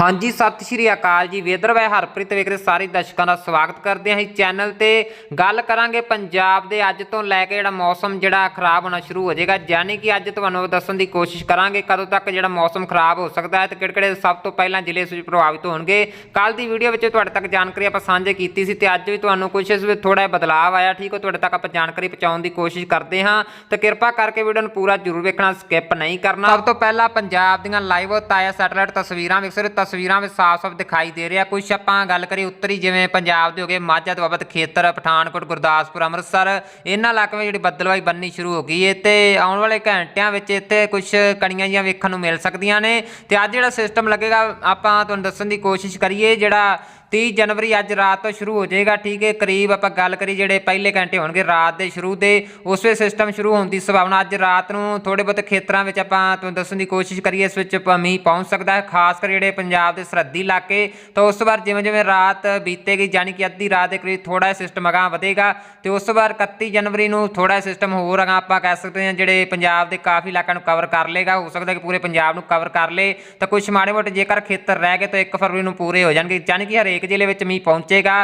ਹਾਂਜੀ, ਸਤਿ ਸ਼੍ਰੀ ਅਕਾਲ ਜੀ। ਵੇਦਰ ਵੈ ਹਰਪ੍ਰੀਤ ਵੇਖ ਰਹੇ ਸਾਰੇ ਦਰਸ਼ਕਾਂ ਦਾ ਸਵਾਗਤ ਕਰਦੇ ਹਾਂ ਇਸ ਚੈਨਲ ਤੇ। ਗੱਲ ਕਰਾਂਗੇ ਪੰਜਾਬ ਦੇ ਅੱਜ ਤੋਂ ਲੈ ਕੇ ਜਿਹੜਾ ਮੌਸਮ ਜਿਹੜਾ ਖਰਾਬ ਹੋਣਾ ਸ਼ੁਰੂ ਹੋ ਜਾਏਗਾ। ਯਾਨੀ ਕਿ ਅੱਜ ਤੁਹਾਨੂੰ ਦੱਸਣ ਦੀ ਕੋਸ਼ਿਸ਼ ਕਰਾਂਗੇ ਕਦੋਂ ਤੱਕ ਜਿਹੜਾ ਮੌਸਮ ਖਰਾਬ ਹੋ ਸਕਦਾ ਹੈ ਤੇ ਕਿਹੜੇ ਕਿਹੜੇ ਸਭ ਤੋਂ ਪਹਿਲਾਂ ਜ਼ਿਲ੍ਹੇ ਇਸ ਵਿੱਚ ਪ੍ਰਭਾਵਿਤ ਹੋਣਗੇ। ਕੱਲ ਦੀ ਵੀਡੀਓ ਵਿੱਚ ਤੁਹਾਡੇ ਤੱਕ ਜਾਣਕਾਰੀ ਆਪਾਂ ਸਾਂਝੇ ਕੀਤੀ ਸੀ ਤੇ ਅੱਜ ਵੀ ਤੁਹਾਨੂੰ ਕੁਝ ਇਸ ਵਿੱਚ ਥੋੜਾ ਬਦਲਾਅ ਆਇਆ। ਠੀਕ ਹੈ, ਤੁਹਾਡੇ ਤੱਕ ਆਪਾਂ ਜਾਣਕਾਰੀ ਪਹੁੰਚਾਉਣ ਦੀ ਕੋਸ਼ਿਸ਼ ਕਰਦੇ ਹਾਂ। ਤੇ ਕਿਰਪਾ ਕਰਕੇ ਵੀਡੀਓ ਨੂੰ ਪੂਰਾ ਜ਼ਰੂਰ ਵੇਖਣਾ, ਸਕਿਪ ਨਹੀਂ ਕਰਨਾ। ਸਭ ਤੋਂ ਪਹਿਲਾਂ ਪੰਜਾਬ ਦੀਆਂ ਲਾਈਵ ਤਾਇਆ ਸੈਟੇਲਾਈਟ ਤਸਵੀਰਾਂ ਵਿਕਸਰ ਸਕਦੇ ਤਸਵੀਰਾਂ ਵਿੱਚ ਸਾਫ਼-ਸਾਫ਼ ਦਿਖਾਈ ਦੇ ਰਿਹਾ। ਕੁਝ ਆਪਾਂ ਗੱਲ ਕਰੀ ਉੱਤਰੀ, ਜਿਵੇਂ ਪੰਜਾਬ ਦੇ ਹੋ ਗਏ ਮਾਝਾ ਦੁਆਬਤ ਖੇਤਰ, ਪਠਾਨਕੋਟ, ਗੁਰਦਾਸਪੁਰ, ਅੰਮ੍ਰਿਤਸਰ, ਇਹਨਾਂ ਇਲਾਕਿਆਂ ਵਿੱਚ ਜਿਹੜੀ ਬੱਦਲਵਾਈ ਬੰਨੀ ਸ਼ੁਰੂ ਹੋ ਗਈ ਹੈ ਤੇ ਆਉਣ ਵਾਲੇ ਘੰਟਿਆਂ ਵਿੱਚ ਇੱਥੇ ਕੁਝ ਕਣੀਆਂ ਜੀਆਂ ਵੇਖਣ ਨੂੰ ਮਿਲ ਸਕਦੀਆਂ ਨੇ। ਤੇ ਅੱਜ ਜਿਹੜਾ ਸਿਸਟਮ ਲੱਗੇਗਾ, ਆਪਾਂ ਤੁਹਾਨੂੰ ਦੱਸਣ ਦੀ ਕੋਸ਼ਿਸ਼ ਕਰੀਏ, ਜਿਹੜਾ 30 ਜਨਵਰੀ ਅੱਜ ਰਾਤ ਤੋਂ ਸ਼ੁਰੂ ਹੋ ਜਾਏਗਾ, ਠੀਕ ਹੈ? ਕਰੀਬ ਆਪਾਂ ਗੱਲ ਕਰੀ ਜਿਹੜੇ ਪਹਿਲੇ ਘੰਟੇ ਹੋਣਗੇ ਰਾਤ ਦੇ ਸ਼ੁਰੂ ਦੇ, ਉਸੇ ਸਿਸਟਮ ਸ਼ੁਰੂ ਹੋਣ ਦੀ ਸੰਭਾਵਨਾ ਅੱਜ ਰਾਤ ਨੂੰ ਥੋੜੇ ਬਹੁਤ ਖੇਤਰਾਂ ਵਿੱਚ ਆਪਾਂ ਤੁਹਾਨੂੰ ਦੱਸਣ ਦੀ ਕੋਸ਼ਿਸ਼ ਕਰੀਏ, ਇਸ ਵਿੱਚ ਪ- ਮੀਂਹ ਪਹੁੰਚ ਸਕਦਾ ਹੈ, ਖਾਸ ਕਰ ਜਿਹੜੇ ਪੰਜਾਬ ਦੇ ਸਰਹੱਦੀ ਇਲਾਕੇ, ਤਾਂ ਉਸ ਤੋਂ ਬਾਅਦ ਜਿਵੇਂ ਜਿਵੇਂ ਰਾਤ ਬੀਤੇਗੀ ਯਾਨੀ ਕਿ ਅੱਧੀ ਰਾਤ ਦੇ ਕਰੀਬ ਥੋੜਾ ਸਿਸਟਮ ਅਗਾਂ ਵਧੇਗਾ, ਤੇ ਉਸ ਤੋਂ ਬਾਅਦ 31 ਜਨਵਰੀ ਨੂੰ ਥੋੜਾ ਸਿਸਟਮ ਹੋਰ ਅਗਾਂ ਆਪਾਂ ਕਹਿ ਸਕਦੇ ਹਾਂ, ਜਿਹੜੇ ਪੰਜਾਬ ਦੇ ਕਾਫੀ ਇਲਾਕਿਆਂ ਨੂੰ ਕਵਰ ਕਰ ਲੇਗਾ ਹੋ ਸਕਦਾ ਕਿ ਪੂਰੇ ਪੰਜਾਬ ਨੂੰ ਕਵਰ ਕਰ ਲੇ ਤਾਂ ਕੁਝ ਮਾੜੇ ਮੋਟੇ ਜੇਕਰ ਖੇਤਰ ਰਹਿ ਗਏ, ਤਾਂ 1 ਫਰਵਰੀ ਨੂੰ ਪੂਰੇ ਹੋ ਜਾਣਗੇ ਯਾਨੀ ਕਿ ਹਰੇ ਹਰੇਕ ਜ਼ਿਲ੍ਹੇ ਵਿੱਚ ਮੀਂਹ ਪਹੁੰਚੇਗਾ।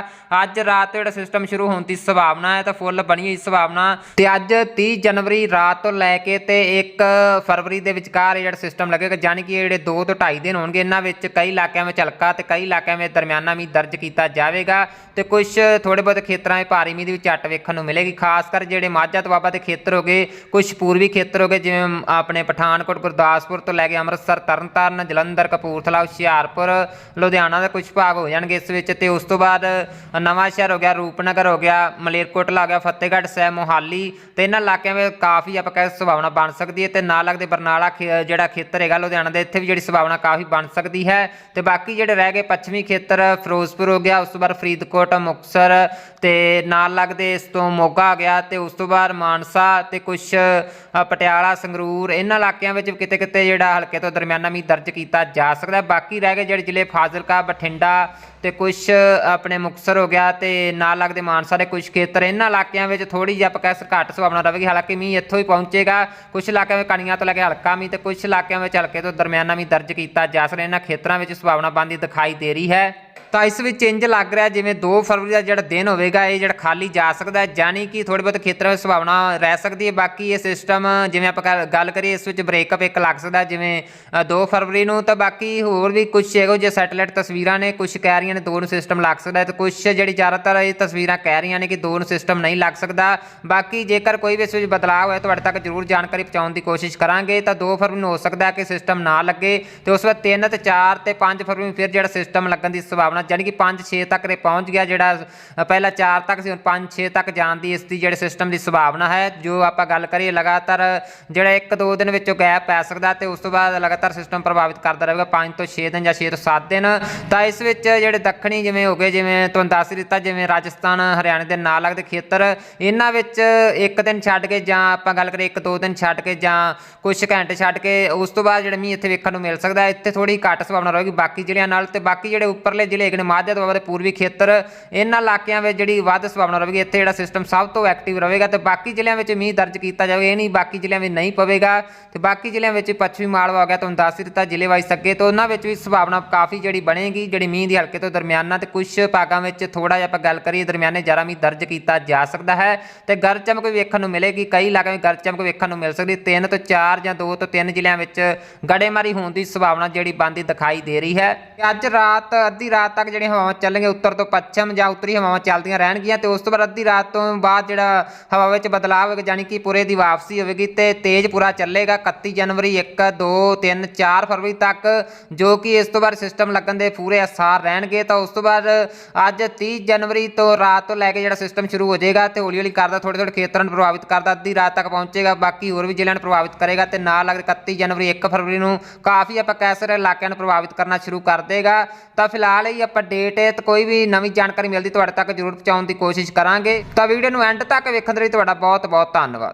ਅੱਜ ਰਾਤ ਤੋਂ ਜਿਹੜਾ ਸਿਸਟਮ ਸ਼ੁਰੂ ਹੋਣ ਦੀ ਸੰਭਾਵਨਾ ਹੈ, ਤਾਂ ਫੁੱਲ ਬਣੀ ਹੋਈ ਸੰਭਾਵਨਾ। ਤੇ ਅੱਜ 30 ਜਨਵਰੀ ਰਾਤ ਤੋਂ ਲੈ ਕੇ ਤੇ 1 ਫਰਵਰੀ ਦੇ ਵਿਚਕਾਰ ਜਿਹੜਾ ਸਿਸਟਮ ਲੱਗੇਗਾ ਯਾਨੀ ਕਿ ਜਿਹੜੇ 2 ਤੋਂ 2.5 ਦਿਨ ਹੋਣਗੇ, ਇਹਨਾਂ ਵਿੱਚ ਕਈ ਇਲਾਕਿਆਂ ਵਿੱਚ ਹਲਕਾ ਤੇ ਕਈ ਇਲਾਕਿਆਂ ਵਿੱਚ ਦਰਮਿਆਨਾ ਮੀਂਹ ਦਰਜ ਕੀਤਾ ਜਾਵੇਗਾ। ਤੇ ਕੁਝ ਥੋੜੇ ਬਹੁਤ ਖੇਤਰਾਂ ਵਿੱਚ ਭਾਰੀ ਮੀਂਹ ਦੀ ਝੱਟ ਵੇਖਣ ਨੂੰ ਮਿਲੇਗੀ, ਖਾਸ ਕਰ ਜਿਹੜੇ ਮਾਝਾ ਦੁਆਬਾ ਦੇ ਖੇਤਰ ਹੋਗੇ ਕੁਝ ਪੂਰਬੀ ਖੇਤਰ ਹੋਗੇ ਜਿਵੇਂ ਆਪਣੇ ਪਠਾਨਕੋਟ, ਗੁਰਦਾਸਪੁਰ ਤੋਂ ਲੈ ਕੇ ਅੰਮ੍ਰਿਤਸਰ, ਤਰਨਤਾਰਨ, ਜਲੰਧਰ, ਕਪੂਰਥਲਾ, ਹੁਸ਼ਿਆਰਪੁਰ, ਲੁਧਿਆਣਾ ਦਾ ਕੁਝ ਭਾਗ ਹੋ ਜਾਣਗੇ। ਇਸ ਵਿੱਚ ਤੇ ਉਸ ਤੋਂ ਬਾਅਦ ਨਵਾਂ ਸ਼ਹਿਰ ਹੋ ਗਿਆ, ਰੂਪਨਗਰ ਹੋ ਗਿਆ ਮਲੇਰਕੋਟਲਾ ਹੋ ਗਿਆ, ਫਤਿਹਗੜ੍ਹ ਸਾਹਿਬ, ਮੋਹਾਲੀ ਤੇ ਇਹਨਾਂ ਇਲਾਕਿਆਂ ਵਿੱਚ ਕਾਫੀ ਆਪਾਂ ਕਹਿ ਸੰਭਾਵਨਾ ਬਣ ਸਕਦੀ ਹੈ ਤੇ ਨਾਲ ਲੱਗਦੇ ਬਰਨਾਲਾ ਖੇ- ਜਿਹੜਾ ਖੇਤਰ ਹੈਗਾ ਲੁਧਿਆਣਾ ਦੇ, ਇੱਥੇ ਵੀ ਜਿਹੜੀ ਸੰਭਾਵਨਾ ਕਾਫੀ ਬਣ ਸਕਦੀ ਹੈ ਤੇ ਬਾਕੀ ਜਿਹੜੇ ਰਹਿ ਗਏ ਪੱਛਮੀ ਖੇਤਰ, ਫਿਰੋਜ਼ਪੁਰ ਹੋ ਗਿਆ, ਉਸ ਤੋਂ ਬਾਅਦ ਫਰੀਦਕੋਟ, ਮੁਕਤਸਰ ਤੇ ਨਾਲ ਲੱਗਦੇ ਇਸ ਤੋਂ ਮੋਗਾ ਆ ਗਿਆ ਤੇ ਉਸ ਤੋਂ ਬਾਅਦ ਮਾਨਸਾ ਤੇ ਕੁਝ ਪਟਿਆਲਾ, ਸੰਗਰੂਰ, ਇਹਨਾਂ ਇਲਾਕਿਆਂ ਵਿੱਚ ਕਿਤੇ ਕਿਤੇ ਜਿਹੜਾ ਹਲਕੇ ਤੋਂ ਦਰਮਿਆਨਾ ਮੀਂਹ ਦਰਜ ਕੀਤਾ ਜਾ ਸਕਦਾ ਬਾਕੀ ਰਹਿ ਗਏ ਜਿਹੜੇ ਜ਼ਿਲ੍ਹੇ ਫਾਜ਼ਿਲਕਾ, ਬਠਿੰਡਾ ਤੇ ਕੁਝ ਆਪਣੇ ਮੁਕਤਸਰ ਹੋ ਗਿਆ ਤੇ ਨਾਲ ਲੱਗਦੇ ਮਾਨਸਾ ਦੇ ਕੁਝ ਖੇਤਰ, ਇਹਨਾਂ ਇਲਾਕਿਆਂ ਵਿੱਚ ਥੋੜੀ ਜਿਹੀ ਆਪਾਂ ਘੱਟ ਸੰਭਾਵਨਾ ਰਹੇਗੀ ਹਾਲਾਂਕਿ ਮੀਂਹ ਇੱਥੋਂ ਹੀ ਪਹੁੰਚੇਗਾ। ਕੁਝ ਇਲਾਕਿਆਂ ਵਿੱਚ ਕਣੀਆਂ ਤੋਂ ਲੈ ਕੇ ਹਲਕਾ ਮੀਂਹ ਤੇ ਕੁਝ ਇਲਾਕਿਆਂ ਵਿੱਚ ਹਲਕੇ ਤੋਂ ਦਰਮਿਆਨਾ ਮੀਂਹ ਦਰਜ ਕੀਤਾ ਜਾ ਸਕਦਾ, ਇਹਨਾਂ ਖੇਤਰਾਂ ਵਿੱਚ ਸੁਭਾਵਨਾ ਬਣਦੀ ਦਿਖਾਈ ਦੇ ਰਹੀ ਹੈ। ਤਾਂ ਇਸ ਵਿੱਚ ਇੰਜ ਲੱਗ ਰਿਹਾ ਜਿਵੇਂ 2 ਫਰਵਰੀ ਦਾ ਜਿਹੜਾ ਦਿਨ ਹੋਵੇਗਾ ਇਹ ਜਿਹੜਾ ਖਾਲੀ ਜਾ ਸਕਦਾ ਹੈ ਯਾਨੀ ਕਿ ਥੋੜੀ ਬਹੁਤ ਖੇਤਰਾਂ ਵਿੱਚ ਸੰਭਾਵਨਾ ਰਹਿ ਸਕਦੀ ਹੈ। ਬਾਕੀ ਇਹ ਸਿਸਟਮ ਜਿਵੇਂ ਆਪਾਂ ਗੱਲ- ਗੱਲ ਕਰੀਏ ਇਸ ਵਿੱਚ ਬ੍ਰੇਕਅਪ ਇੱਕ ਲੱਗ ਸਕਦਾ ਜਿਵੇਂ ਅ, 2 ਫਰਵਰੀ ਨੂੰ ਤਾਂ ਬਾਕੀ ਹੋਰ ਵੀ ਕੁਝ ਇਹੋ ਜਿਹੇ ਸੈਟੇਲਾਈਟ ਤਸਵੀਰਾਂ ਨੇ ਕੁਝ ਕਹਿ ਰਹੀਆਂ ਨੇ ਦੋ ਨੂੰ ਸਿਸਟਮ ਲੱਗ ਸਕਦਾ ਹੈ ਤੇ ਕੁਝ ਜਿਹੜੀ ਜ਼ਿਆਦਾਤਰ ਇਹ ਤਸਵੀਰਾਂ ਕਹਿ ਰਹੀਆਂ ਨੇ ਕਿ ਦੋ ਨੂੰ ਸਿਸਟਮ ਨਹੀਂ ਲੱਗ ਸਕਦਾ। ਬਾਕੀ ਜੇਕਰ ਕੋਈ ਵੀ ਇਸ ਵਿੱਚ ਬਦਲਾਅ ਹੋਇਆ ਤੁਹਾਡੇ ਤੱਕ ਜ਼ਰੂਰ ਜਾਣਕਾਰੀ ਪਹੁੰਚਾਉਣ ਦੀ ਕੋਸ਼ਿਸ਼ ਕਰਾਂਗੇ ਤਾਂ 2 ਫਰਵਰੀ ਨੂੰ ਹੋ ਸਕਦਾ ਹੈ ਕਿ ਸਿਸਟਮ ਨਾ ਲੱਗੇ ਤੇ ਉਸ ਵਾਰ 3 ਤੇ 4 ਤੇ 5 ਫਰਵਰੀ ਨੂੰ ਫਿਰ ਜਿਹੜਾ ਸਿਸਟਮ ਲੱਗਣ ਦੀ ਸੰਭਾਵਨਾ ਜਾਣੀ ਕਿ 5 6 ਤੱਕ ਰੇ ਪਹੁੰਚ ਗਿਆ ਜਿਹੜਾ ਪਹਿਲਾਂ 4 ਤੱਕ ਸੀ, ਹੁਣ 5 6 ਤੱਕ ਜਾਣ ਦੀ ਇਸ ਦੀ ਜਿਹੜੇ ਸਿਸਟਮ ਦੀ ਸੰਭਾਵਨਾ ਹੈ। ਜੋ ਆਪਾਂ ਗੱਲ ਕਰੀਏ ਲਗਾਤਾਰ ਜਿਹੜਾ 1-2 ਦਿਨ ਵਿੱਚੋਂ ਗੈਪ ਪੈ ਸਕਦਾ ਤੇ ਉਸ ਤੋਂ ਬਾਅਦ ਲਗਾਤਾਰ ਸਿਸਟਮ ਪ੍ਰਭਾਵਿਤ ਕਰਦਾ ਰਹੇਗਾ 5 ਤੋਂ 6 ਦਿਨ ਜਾਂ 6 ਤੋਂ 7 ਦਿਨ। ਤਾਂ ਇਸ ਵਿੱਚ ਜਿਹੜੇ ਦੱਖਣੀ ਜਿਵੇਂ ਹੋ ਗਏ, ਜਿਵੇਂ ਤੁਹਾਨੂੰ ਦੱਸ ਦਿੱਤਾ, ਜਿਵੇਂ ਰਾਜਸਥਾਨ, ਹਰਿਆਣਾ ਦੇ ਨਾਲ ਲੱਗਦੇ ਖੇਤਰ, ਇਹਨਾਂ ਵਿੱਚ ਇੱਕ ਦਿਨ ਛੱਡ ਕੇ ਜਾਂ ਆਪਾਂ ਗੱਲ ਕਰੀਏ ਇੱਕ ਦੋ ਦਿਨ ਛੱਡ ਕੇ ਜਾਂ ਕੁਝ ਘੰਟੇ ਛੱਡ ਕੇ ਉਸ ਤੋਂ ਬਾਅਦ ਜਿਹੜਾ ਮੀਂਹ ਇੱਥੇ ਵੇਖਣ ਨੂੰ ਮਿਲ ਸਕਦਾ ਇੱਥੇ ਥੋੜੀ ਘੱਟ ਸੰਭਾਵਨਾ ਰਹੇਗੀ ਬਾਕੀ ਜ਼ਿਲ੍ਹਿਆਂ ਨਾਲ ਤੇ ਬਾਕੀ ਜਿਹੜੇ ਉੱਪਰਲੇ ਜ਼ਿਲ੍ਹੇ ਹੈਗੇ ਨੇ ਮਾਝਾ ਦੁਆਬਾ ਦੇ ਪੂਰਬੀ ਖੇਤਰ, ਇਹਨਾਂ ਇਲਾਕਿਆਂ ਵਿੱਚ ਜਿਹੜੀ ਵੱਧ ਸੰਭਾਵਨਾ ਰਹੇਗੀ, ਇੱਥੇ ਜਿਹੜਾ ਸਿਸਟਮ ਸਭ ਤੋਂ ਐਕਟਿਵ ਰਹੇਗਾ ਤੇ ਬਾਕੀ ਜ਼ਿਲ੍ਹਿਆਂ ਵਿੱਚ ਮੀਂਹ ਦਰਜ ਕੀਤਾ ਜਾਵੇਗਾ ਇਹ ਨਹੀਂ ਬਾਕੀ ਜ਼ਿਲ੍ਹਿਆਂ ਵਿੱਚ ਨਹੀਂ ਪਵੇਗਾ ਤੇ ਬਾਕੀ ਜ਼ਿਲ੍ਹਿਆਂ ਵਿੱਚ ਪੱਛਮੀ ਮਾਲਵਾ ਹੋ ਗਿਆ, ਤੁਹਾਨੂੰ ਦੱਸ ਹੀ ਦਿੱਤਾ ਜ਼ਿਲ੍ਹੇ ਵਾਈਜ਼ ਅੱਗੇ ਤੋਂ, ਉਹਨਾਂ ਵਿੱਚ ਵੀ ਸੰਭਾਵਨਾ ਕਾਫੀ ਜਿਹੜੀ ਬਣੇਗੀ, ਜਿਹੜੀ ਮੀਂਹ ਦੀ ਹਲਕੇ ਤੋਂ ਦਰਮਿਆਨਾ ਤੇ ਕੁਝ ਭਾਗਾਂ ਵਿੱਚ ਥੋੜਾ ਜਿਹਾ ਆਪਾਂ ਗੱਲ ਕਰੀਏ, ਦਰਮਿਆਨੇ ਜ਼ਿਆਦਾ ਮੀਂਹ ਦਰਜ ਕੀਤਾ ਜਾ ਸਕਦਾ ਹੈ ਤੇ ਗਰਜ ਚਮਕ ਵੀ ਵੇਖਣ ਨੂੰ ਮਿਲੇਗੀ, ਕਈ ਇਲਾਕਿਆਂ ਵਿੱਚ ਗਰਜ ਚਮਕ ਵੇਖਣ ਨੂੰ ਮਿਲ ਸਕਦੀ, ਤਿੰਨ ਤੋਂ ਚਾਰ ਜਾਂ ਦੋ ਤੋਂ ਤਿੰਨ ਜ਼ਿਲ੍ਹਿਆਂ ਵਿੱਚ ਗੜੇਮਾਰੀ ਹੋਣ ਦੀ ਸੰਭਾਵਨਾ ਜਿਹੜੀ ਬਣਦੀ ਦਿਖਾਈ ਦੇ ਰਹੀ ਹੈ। ਅੱਜ ਰਾਤ, ਅੱਧੀ ਰਾਤ ਤੱਕ ਜਿਹੜੀਆਂ ਹਵਾਵਾਂ ਚੱਲਣਗੀਆਂ ਉੱਤਰ ਤੋਂ ਪੱਛਮ ਜਾਂ ਉੱਤਰੀ ਹਵਾਵਾਂ ਚੱਲਦੀਆਂ ਰਹਿਣਗੀਆਂ ਤੇ ਉਸ ਤੋਂ ਬਾਅਦ ਅੱਧੀ ਰਾਤ ਤੋਂ ਬਾਅਦ ਜਿਹੜਾ ਹਵਾ ਵਿੱਚ ਬਦਲਾਅ ਹੋਵੇਗਾ ਯਾਨੀ ਕਿ ਪੂਰੇ ਦੀ ਵਾਪਸੀ ਹੋਵੇਗੀ ਤੇ ਤੇਜ਼ ਪੂਰਾ ਚੱਲੇਗਾ 31 ਜਨਵਰੀ 1 2 3 4 ਫਰਵਰੀ ਤੱਕ, ਜੋ ਕਿ ਇਸ ਤੋਂ ਬਾਅਦ ਸਿਸਟਮ ਲੱਗਣ ਦੇ ਪੂਰੇ ਅਸਾਰ ਰਹਿਣਗੇ। ਤਾਂ ਉਸ ਤੋਂ ਬਾਅਦ ਅੱਜ 30 ਜਨਵਰੀ ਤੋਂ ਰਾਤ ਤੋਂ ਲੈ ਕੇ ਜਿਹੜਾ ਸਿਸਟਮ ਸ਼ੁਰੂ ਹੋ ਜਾਏਗਾ ਤੇ ਹੌਲੀ ਹੌਲੀ ਕਰਦਾ ਥੋੜੇ ਥੋੜੇ ਖੇਤਰਾਂ ਨੂੰ ਪ੍ਰਭਾਵਿਤ ਕਰਦਾ, ਅੱਧੀ ਰਾਤ ਤੱਕ ਪਹੁੰਚੇਗਾ, ਬਾਕੀ ਹੋਰ ਵੀ ਜ਼ਿਲ੍ਹਿਆਂ ਨੂੰ ਪ੍ਰਭਾਵਿਤ ਕਰੇਗਾ ਤੇ ਨਾਲ ਲੱਗਦੇ 31 ਜਨਵਰੀ 1 ਫਰਵਰੀ ਨੂੰ ਕਾਫੀ ਆਪਾਂ ਕਹਿ ਸਕਦੇ ਇਲਾਕਿਆਂ ਨੂੰ ਪ੍ਰਭਾਵਿਤ ਕਰਨਾ ਸ਼ੁਰੂ ਕਰ ਦੇਗਾ। ਤਾਂ ਫਿਲਹਾਲ ਇਹ ਆਪਾਂ ਡੇਟ ਹੈ ਤੇ ਕੋਈ ਵੀ ਨਵੀਂ ਜਾਣਕਾਰੀ ਮਿਲਦੀ, ਤੁਹਾਡੇ ਤੱਕ ਜ਼ਰੂਰ ਪਹੁੰਚਾਉਣ ਦੀ ਕੋਸ਼ਿਸ਼ ਕਰਾਂਗੇ। ਤਾਂ ਵੀਡੀਓ ਨੂੰ ਐਂਡ ਤੱਕ ਵੇਖਣ ਦੇ ਲਈ ਤੁਹਾਡਾ ਬਹੁਤ ਬਹੁਤ ਧੰਨਵਾਦ।